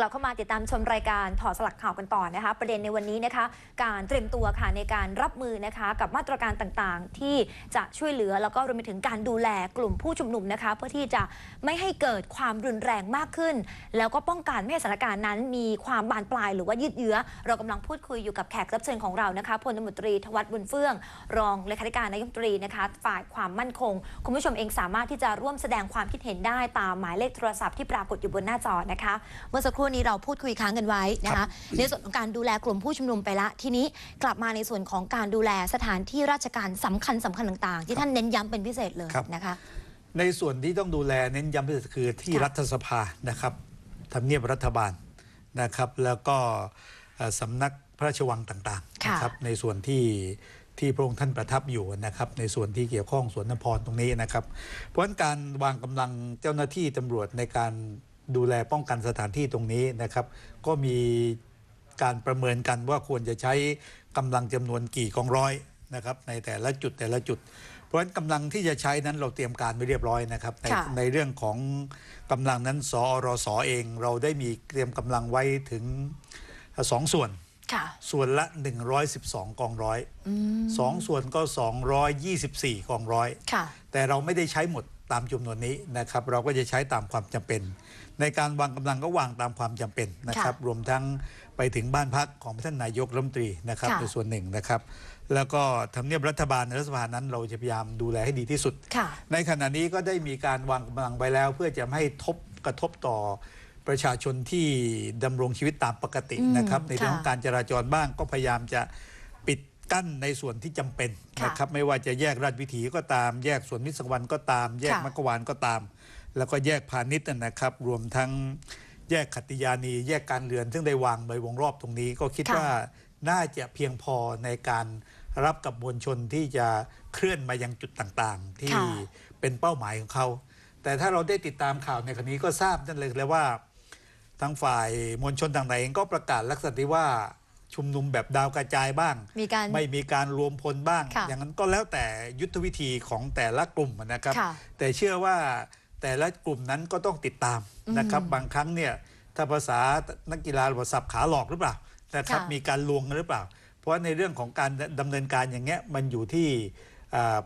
กลับเข้ามาติดตามชมรายการถอดสลักข่าวกันต่อนะคะ ประเด็นในวันนี้นะคะ การเตรียมตัวค่ะในการรับมือนะคะ กับมาตรการต่างๆ ที่จะช่วยเหลือแล้วก็รวมไปถึงการดูแลกลุ่มผู้ชุมนุมนะคะ เพื่อที่จะไม่ให้เกิดความรุนแรงมากขึ้น แล้วก็ป้องกันไม่ให้สถานการณ์นั้น มีความบานปลายหรือว่ายืดเยื้อ เรากำลังพูดคุยอยู่กับแขกรับเชิญของเรานะคะพลตำรวจตรีทวัฒบุญเฟื่อง รองเลขาธิการนายกรัฐมตรีนะคะ ฝ่ายความมั่นคง คุณผู้ชมเองสามารถที่จะร่วมแสดงความคิดเห็นได้ตามหมายเลขโทรศัพท์ที่ปรากฏอยู่บนหน้าจอนะคะเมื่อสักครู่นี้เราพูดคุยค้างกันไว้นะครัคะบในส่วนของการดูแลกลุ่มผู้ชุมนุมไปละ ทีนี้กลับมาในส่วนของการดูแลสถานที่ราชการสำคัญสำคัญต่างๆ ที่ท่านเน้นย้ำเป็นพิเศษเลยครับนะคะ ในส่วนที่ต้องดูแลเน้นย้ำที่สุดคือที่ค่ะรัฐสภานะครับทำเนียบรัฐบาลนะครับ แล้วก็เอ่อสำนักพระราชวังต่างๆค่ะนะครับในส่วนที่ที่พระองค์ท่านประทับอยู่นะครับ ในส่วนที่เกี่ยวข้องสวนนพรตรงนี้นะครับ เพราะฉะนั้นการวางกำลังเจ้าหน้าที่ตำรวจในการ ดูแลป้องกันสถานที่ตรงนี้นะครับ ก็มีการประเมินกันว่าควรจะใช้กำลังจำนวนกี่กองร้อยนะครับในแต่ละจุดแต่ละจุด เพราะฉะนั้นกำลังที่จะใช้นั้นเราเตรียมการไว้เรียบร้อยนะครับในค่ะในเรื่องของกำลังนั้นสอรสเอง เราได้มีเตรียมกำลังไว้ถึงสองส่วนค่ะส่วนละ 112 กองร้อยอืมสองส่วนก็ 224 กองร้อยค่ะแต่เราไม่ได้ใช้หมด ตามจำนวนนี้นะครับ เราก็จะใช้ตามความจำเป็น ในการวางกำลังก็วางตามความจำเป็นนะครับ รวมทั้งไปถึงบ้านพักของท่านนายกรัฐมนตรีนะครับค่ะในส่วนหนึ่งนะครับ แล้วก็ทำเนียบรัฐบาลในรัฐสภานั้น เราจะพยายามดูแลให้ดีที่สุดค่ะในขณะนี้ก็ได้มีการวางกำลังไปแล้ว เพื่อจะไม่ให้ทบกระทบต่อประชาชนที่ดำรงชีวิตตามปกติอืมนะครับ ในเรื่องค่ะของการจราจรบ้างก็พยายามจะปิด กั้นในส่วนที่จำเป็นค่ะนะครับไม่ว่าจะแยกราชวิถีก็ตาม แยกสวนมิตรสักวันก็ตาม แยกค่ะมักกะวานก็ตาม แล้วก็แยกพาณิชย์นะครับ รวมทั้งแยกขัตติยานี แยกการเรือน ซึ่งได้วางโดยวงรอบตรงนี้ ก็คิดค่ะว่าน่าจะเพียงพอในการรับกับมวลชนที่จะเคลื่อนมายังจุดต่างๆ ที่ค่ะเป็นเป้าหมายของเขา แต่ถ้าเราได้ติดตามข่าวในครั้นี้ก็ทราบนั่นเลยเลยว่าทางฝ่ายมวลชนต่างๆเองก็ประกาศลักษณะที่ว่า ชุมนุมแบบดาวกระจายบ้าง มีการไม่มีการรวมพลบ้าง ค่ะอย่างนั้นก็แล้วแต่ยุทธวิธีของแต่ละกลุ่มนะครับ ค่ะแต่เชื่อว่าแต่ละกลุ่มนั้นก็ต้องติดตามนะครับอืมบางครั้งเนี่ยถ้าภาษานักกีฬาบอกสับขาหลอกหรือเปล่านะครับค่ะ มีการลวงกันหรือเปล่า เพราะในเรื่องของการดำเนินการอย่างเงี้ยมันอยู่ที่อ่า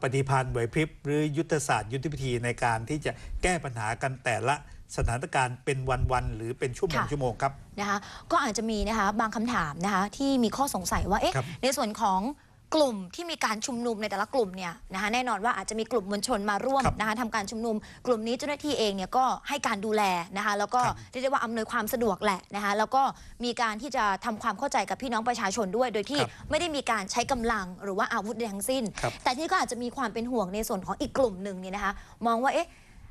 ปฏิพันธ์ไหวพริบหรือยุทธศาสตร์ยุทธวิธีในการที่จะแก้ปัญหากันแต่ละสถานการณ์เป็นวันๆหรือเป็นชั่วโมงค่ะชั่วโมงครับนะคะก็อาจจะมีนะคะบางคำถามนะคะที่มีข้อสงสัยว่าเอ๊ะครับในส่วนของ กลุ่มที่มีการชุมนุมในแต่ละกลุ่มเนี่ยนะคะแน่นอนว่าอาจจะมีกลุ่มมวลชนมาร่วมครับนะคะทำการชุมนุม กลุ่มนี้เจ้าหน้าที่เองเนี่ยก็ให้การดูแลนะคะแล้วก็ครับเรียกได้ว่าอำนวยความสะดวกแหละนะคะแล้วก็มีการที่จะทำความเข้าใจกับพี่น้องประชาชนด้วย โดยที่ครับไม่ได้มีการใช้กำลังหรือว่าอาวุธใดทั้งสิ้นครับแต่ที่ก็อาจจะมีความเป็นห่วงในส่วนของอีกกลุ่มหนึ่งเนี่ยนะคะมองว่าเอ๊ะ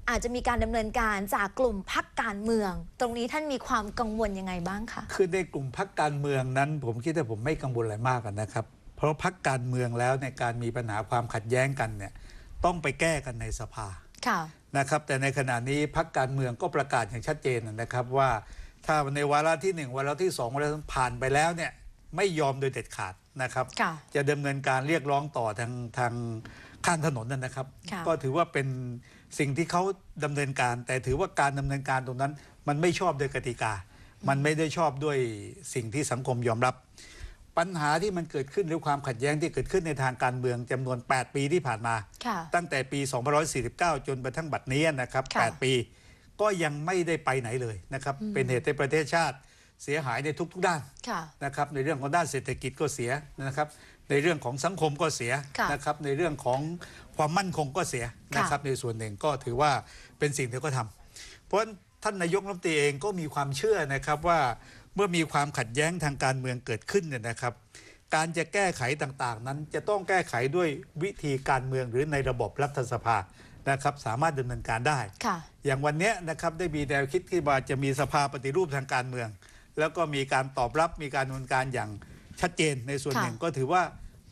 อาจจะมีการดำเนินการจากกลุ่มพักการเมือง ตรงนี้ท่านมีความกังวลยังไงบ้างคะคือในกลุ่มพักการเมืองนั้น ผมคิดว่าผมไม่กังวลอะไรมากอะนะครับ เพราะพักการเมืองแล้วในการมีปัญหาความขัดแย้งกันเนี่ยต้องไปแก้กันในสภาค่ะนะครับแต่ในขณะนี้พักการเมืองก็ประกาศอย่างชัดเจนนะครับว่า ถ้าในวาระที่หนึ่งวาระที่สองวาระที่ผ่านไปแล้วเนี่ยไม่ยอมโดยเด็ดขาดนะครับค่ะจะดำเนินการเรียกร้องต่อทางทางข้างถนนนั่นนะครับค่ะก็ถือว่าเป็นสิ่งที่เขาดำเนินการ แต่ถือว่าการดำเนินการตรงนั้น มันไม่ชอบโดยกติกา มันไม่ได้ชอบด้วยสิ่งที่สังคมยอมรับ ปัญหาที่มันเกิดขึ้นหรือความขัดแย้งที่เกิดขึ้นในทางการเมืองจำนวน 8 ปีที่ผ่านมาค่ะตั้งแต่ปี 2549 จนไปทั้งบัดนี้นะครับค่ะ8ปี ก็ยังไม่ได้ไปไหนเลยนะครับ เป็นเหตุให้ประเทศชาติเสียหายในทุก ๆ ด้านค่ะนะครับ ในเรื่องของด้านเศรษฐกิจก็เสียนะครับ ในเรื่องของสังคมก็เสียค่ะนะครับ ในเรื่องของความมั่นคงก็เสียนะครับ ในส่วนหนึ่งก็ถือว่าเป็นสิ่งที่เขาทำเพราะฉะนั้นท่านนายกรัฐมนตรีเองก็มีความเชื่อนะครับว่า เมื่อมีความขัดแย้งทางการเมืองเกิดขึ้นเนี่ยนะครับ การจะแก้ไขต่างๆ นั้น จะต้องแก้ไขด้วยวิธีการเมืองหรือในระบบรัฐสภานะครับสามารถดำเนินการได้ค่ะอย่างวันเนี้ยนะครับได้มีแนวคิดที่ว่าจะมีสภาปฏิรูปทางการเมือง แล้วก็มีการตอบรับมีการดำเนินการอย่างชัดเจนในส่วนค่ะหนึ่งก็ถือว่า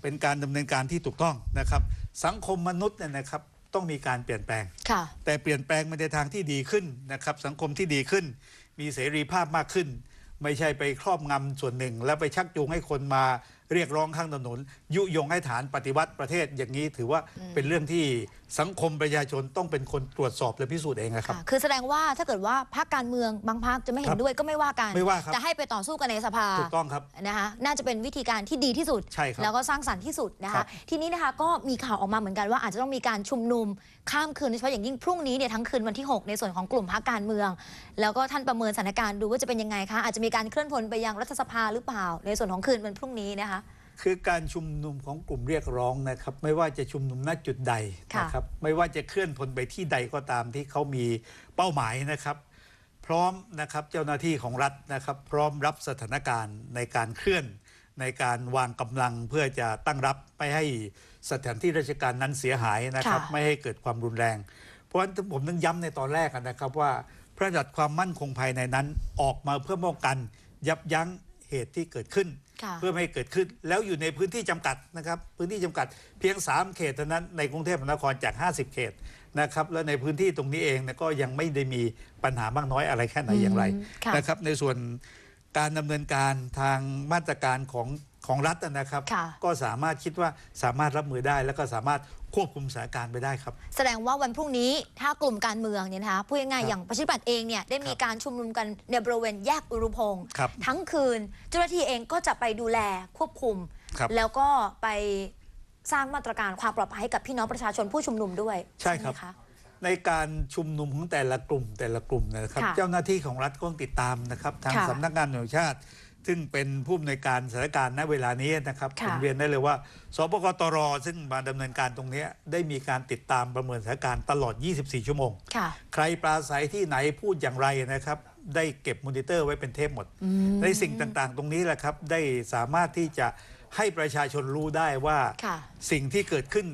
เป็นการดำเนินการที่ถูกต้องนะครับ สังคมมนุษย์เนี่ยนะครับต้องมีการเปลี่ยนแปลงค่ะแต่เปลี่ยนแปลงไปในทางที่ดีขึ้นนะครับสังคมที่ดีขึ้น มีเสรีภาพมากขึ้น ไม่ใช่ไปครอบงำส่วนหนึ่ง แล้วไปชักจูงให้คนมาเรียกร้องข้างถนน ยุยงให้ฐานปฏิวัติประเทศอย่างนี้ถือว่าเป็นเรื่องที่สังคมประชาชนต้องเป็นคนตรวจสอบและพิสูจน์เองนะครับค่ะคือแสดงว่าถ้าเกิดว่าพรรคการเมืองบางพรรคจะไม่เห็ครันบด้วยก็ไม่ว่ากันไม่ว่าครับจะให้ไปต่อสู้กันในสภาถูกต้องครับนะคะน่าจะเป็นวิธีการที่ดีที่สุดใช่ครับแล้วก็สร้างสรรค์ที่สุดนะครัคะบทีนี้นะคะก็มีข่าวออกมาเหมือนกันว่าอาจจะต้องมีการชุมนุมข้ามคืนโดยเฉพาะอย่างยิ่งพรุ่งนี้เนี่ยทั้งคืนวันที่ 6 ในส่วนของกลุ่มพรรคการเมือง แล้วก็ท่านประเมินสถานการณ์ดูว่าจะเป็นยังไงคะอาจจะมีการเคลื่อนพลไปยังรัฐสภาหรือเปล่า ในส่วนของคืนวันพรุ่งนี้นะคะคือการชุมนุมของกลุ่มเรียกร้องนะครับ ไม่ว่าจะชุมนุมณจุดใดค่ะนะครับไม่ว่าจะเคลื่อนพลไปที่ใดก็ตามที่เขามีเป้าหมายนะครับ พร้อมนะครับเจ้าหน้าที่ของรัฐนะครับ พร้อมรับสถานการณ์ในการเคลื่อนในการวางกำลังเพื่อจะตั้งรับไม่ให้ สถานที่ราชการนั้นเสียหายนะครับ ค่ะไม่ให้เกิดความรุนแรง เพราะฉะนั้นผมต้องย้ำในตอนแรกนะครับว่า พระราชบัญญัติความมั่นคงภายในนั้นออกมาเพื่อป้องกัน ยับยั้งเหตุที่เกิดขึ้น ค่ะ เพื่อไม่ให้เกิดขึ้น แล้วอยู่ในพื้นที่จำกัดนะครับ พื้นที่จำกัดเพียง 3 เขตเท่านั้นในกรุงเทพมหานครจาก 50 เขตนะครับแล้วในพื้นที่ตรงนี้เองเนี่ยก็ยังไม่ได้มีปัญหามากน้อยอะไรแค่ไหนอย่างไรอืมค่ะ นะครับ ในส่วนการดำเนินการทางมาตรการของ ของรัฐนะครับค่ะก็สามารถคิดว่าสามารถรับมือได้ แล้วก็สามารถควบคุมสถานการณ์ไปได้ครับ แสดงว่าวันพรุ่งนี้ถ้ากลุ่มการเมืองเนี่ยนะคะพูดง่ายครับๆอย่างประชาธิปัตย์เองเนี่ยได้มีครับการชุมนุมกันในบริเวณแยกอุรุพงศ์ครับทั้งคืน เจ้าหน้าที่เองก็จะไปดูแลควบคุมครับแล้วก็ไปสร้างมาตรการความปลอดภัยให้กับพี่น้องประชาชนผู้ชุมนุมด้วย ใช่ครับไหมะในการชุมนุมของแต่ละกลุ่มแต่ละกลุ่มนะครับค่ะเจ้าหน้าที่ของรัฐก็ต้องติดตามนะครับ ทางค่ะสำนักงานตำรวจแห่งชาติ ซึ่งเป็นผู้อำนวยการสถานการณ์ณเวลานี้นะครับค่ะผมเรียนได้เลยว่าสปกตรซึ่งมาดำเนินการตรงเนี้ยได้มีการติดตามประเมินสถานการณ์ตลอด 24 ชั่วโมงค่ะใครปราศัยที่ไหนพูดอย่างไรนะครับ ได้เก็บมอนิเตอร์ไว้เป็นเทปหมด ในสิ่งต่างๆ ตรงนี้แหละครับ ได้สามารถที่จะให้ประชาชนรู้ได้ว่าค่ะสิ่งที่เกิดขึ้น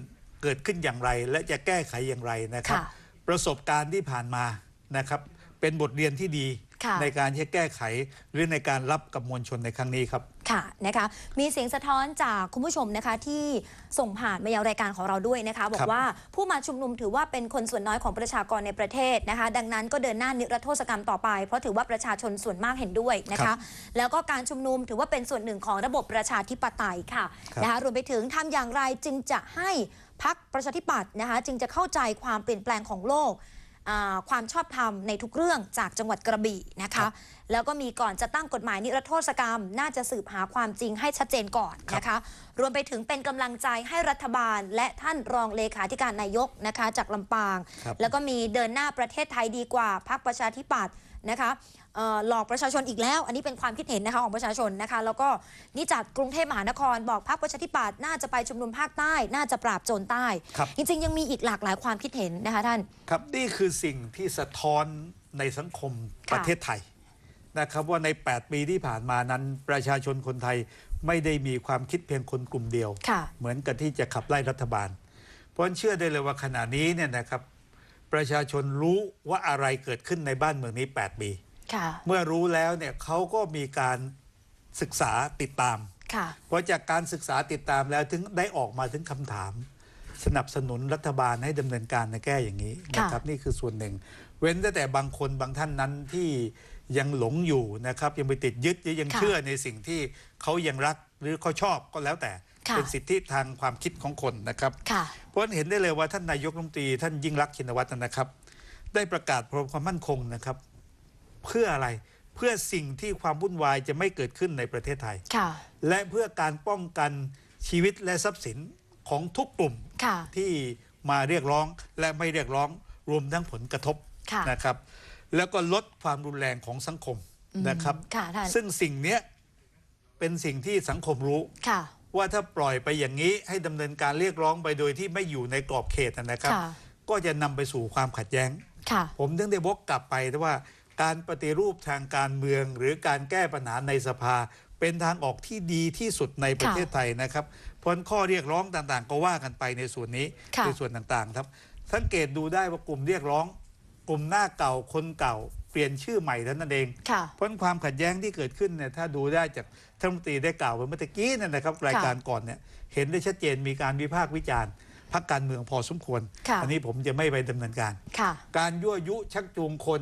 เกิดขึ้นอย่างไร และจะแก้ไขอย่างไรนะครับค่ะประสบการณ์ที่ผ่านมานะครับ เป็นบทเรียนที่ดีค่ะ ในการที่จะแก้ไขหรือในการรับกับมวลชนในครั้งนี้ครับ ค่ะนะคะมีเสียงสะท้อนจากคุณผู้ชมนะคะที่ส่งผ่านมายังรายการของเราด้วยนะคะ บอกครับว่าผู้มาชุมนุมถือว่าเป็นคนส่วนน้อยของประชากรในประเทศนะคะ ดังนั้นก็เดินหน้านิรโทษกรรมต่อไป เพราะถือว่าประชาชนส่วนมากเห็นด้วยนะครัคะบแล้วก็การชุมนุมถือว่าเป็นส่วนหนึ่งของระบบประชาธิปไตยค่ะครับนะคะรวมไปถึงทำอย่างไรจึงจะให้พักประชาธิปัตย์นะคะ จึงจะเข้าใจความเปลี่ยนแปลงของโลกอ่า ความชอบธรรมในทุกเรื่องจากจังหวัดกระบี่นะครัคะบแล้วก็มีก่อนจะตั้งกฎหมายนิรโทษกรรม น่าจะสืบหาความจริงให้ชัดเจนก่อนนะคะ รวมไปถึงเป็นกำลังใจให้รัฐบาล และท่านรองเลขาธิการนายกนะคะ จากลำปางครับแล้วก็มีเดินหน้าประเทศไทยดีกว่าพักประชาธิปัตย์ นะคะเอ่อหลอกประชาชนอีกแล้ว อันนี้เป็นความคิดเห็นนะคะของประชาชนนะคะแล้วก็นี่จากกรุงเทพมหานครบอกพักประชาธิปัตย์น่าจะไปชุมนุมภาคใต้น่าจะปราบโจรใต้ครับจริง ๆ ยังมีอีกหลากหลายความคิดเห็นนะคะท่าน ครับนี่คือสิ่งที่สะท้อนในสังคมค่ะประเทศไทยนะครับว่าใน 8 ปีที่ผ่านมานั้นประชาชนคนไทยไม่ได้มีความคิดเพียงคนกลุ่มเดียวค่ะเหมือนกับที่จะขับไล่รัฐบาล เพราะฉะนั้นเชื่อได้เลยว่าขณะนี้เนี่ยนะครับ ประชาชนรู้ว่าอะไรเกิดขึ้นในบ้านเมืองนี้ 8 ปี ค่ะเมื่อรู้แล้วเนี่ยเขาก็มีการศึกษาติดตาม ค่ะพอจากการศึกษาติดตามแล้วถึงได้ออกมาถึงคำถาม สนับสนุนรัฐบาลให้ดำเนินการในแก้อย่างนี้นะครับนี่คือส่วนหนึ่ง เว้นแต่แต่บางคนบางท่านนั้นที่ยังหลงอยู่นะครับยังไปติดยึดหรือยังค่ะเชื่อในสิ่งที่เขายังรักหรือเขาชอบก็แล้วแต่ค่ะ เป็นสิทธิทางความคิดของคนนะครับค่ะเพราะฉะนั้นเห็นได้เลยว่าท่านนายกรัฐมนตรีท่านยิ่งรักษณ์ชินวัตรนะครับ ได้ประกาศพรบความมั่นคงนะครับ เพื่ออะไรเพื่อสิ่งที่ความวุ่นวายจะไม่เกิดขึ้นในประเทศไทยค่ะและเพื่อการป้องกันชีวิตและทรัพย์สินของทุกกลุ่มค่ะที่มาเรียกร้องและไม่เรียกร้องรวมทั้งผลกระทบค่ะนะครับ แล้วก็ลดความรุนแรงของสังคมนะครับค่ะท่านซึ่งสิ่งเนี้ยเป็นสิ่งที่สังคมรู้ค่ะ ว่าถ้าปล่อยไปอย่างนี้ให้ดำเนินการเรียกร้องไปโดยที่ไม่อยู่ในกรอบเขตนะครับค่ะก็จะนำไปสู่ความขัดแย้งค่ะผมถึงได้วกกลับไปว่าการปฏิรูปทางการเมือง หรือการแก้ปัญหาในสภา เป็นทางออกที่ดีที่สุดในประเทศไทยนะครับเพราะฉะนั้นข้อเรียกร้องต่างๆ ก็ว่ากันไปในส่วนนี้ค่ะในส่วนต่างๆครับ สังเกตดูได้ว่ากลุ่มเรียกร้อง กลุ่มหน้าเก่าคนเก่าเปลี่ยนชื่อใหม่เท่านั้นเองค่ะเพราะฉะนั้นความขัดแย้งที่เกิดขึ้นเนี่ยถ้าดูได้จากท่านรัฐมนตรีได้กล่าวไปเมื่อตะกี้นั่นนะครับรายการก่อนเนี่ยเห็นได้ชัดเจนมีการวิพากษ์วิจารณ์พักการเมืองพอสมควรค่ะอันี้ผมจะไม่ไปดำเนินการค่ะการยั่วยุชักจูงคน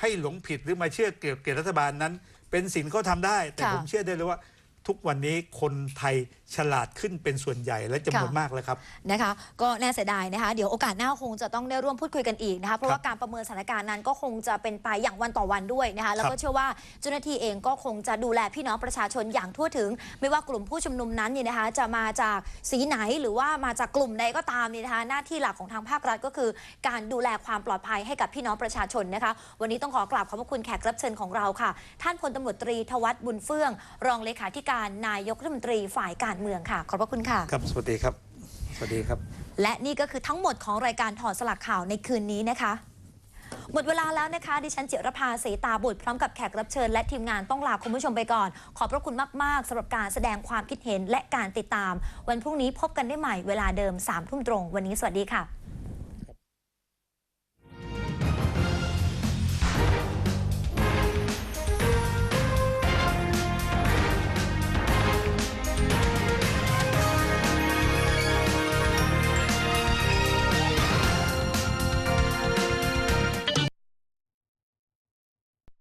ให้หลงผิดหรือมาเชื่อเกี่ยวกับรัฐบาลนั้น เป็นสิ่งเขาทำได้ แต่ค่ะผมเชื่อได้เลยว่า ทุกวันนี้คนไทยฉลาดขึ้นเป็นส่วนใหญ่และจำนวนค่ะ มากแล้วครับ นะคะ ก็น่าเสียดายนะคะ เดี๋ยวโอกาสหน้าคงจะต้องได้ร่วมพูดคุยกันอีกนะคะ เพราะว่าการประเมินสถานการณ์นั้นก็คงจะเป็นไปอย่างวันต่อวันด้วยนะคะ แล้วก็ครับเชื่อว่าเจ้าหน้าที่เองก็คงจะดูแลพี่น้องประชาชนอย่างทั่วถึง ไม่ว่ากลุ่มผู้ชุมนุมนั้นเนี่ยนะคะ จะมาจากสีไหนหรือว่ามาจากกลุ่มใดก็ตามเนี่ยนะคะ หน้าที่หลักของทางภาครัฐก็คือ การดูแลความปลอดภัยให้กับพี่น้องประชาชนนะคะ วันนี้ต้องขอกราบขอบพระคุณแขกรับเชิญของเราค่ะ ท่านพลตำรวจตรีทวัฒน์บุญเฟื่อง รองเลขาธิการนายกรัฐมนตรีฝ่ายการเมืองค่ะ ขอบพระคุณค่ะ ครับ สวัสดีครับ สวัสดีครับ และนี่ก็คือทั้งหมดของรายการถอดสลักข่าวในคืนนี้นะคะ หมดเวลาแล้วนะคะ ดิฉันจิรภาเสตาบุตรพร้อมกับแขกรับเชิญและทีมงานต้องลาคุณผู้ชมไปก่อน ขอบพระคุณมาก ๆสำหรับการแสดงความคิดเห็นและการติดตาม วันพรุ่งนี้พบกันได้ใหม่เวลาเดิม3ามทุ่มตรง วันนี้สวัสดีค่ะ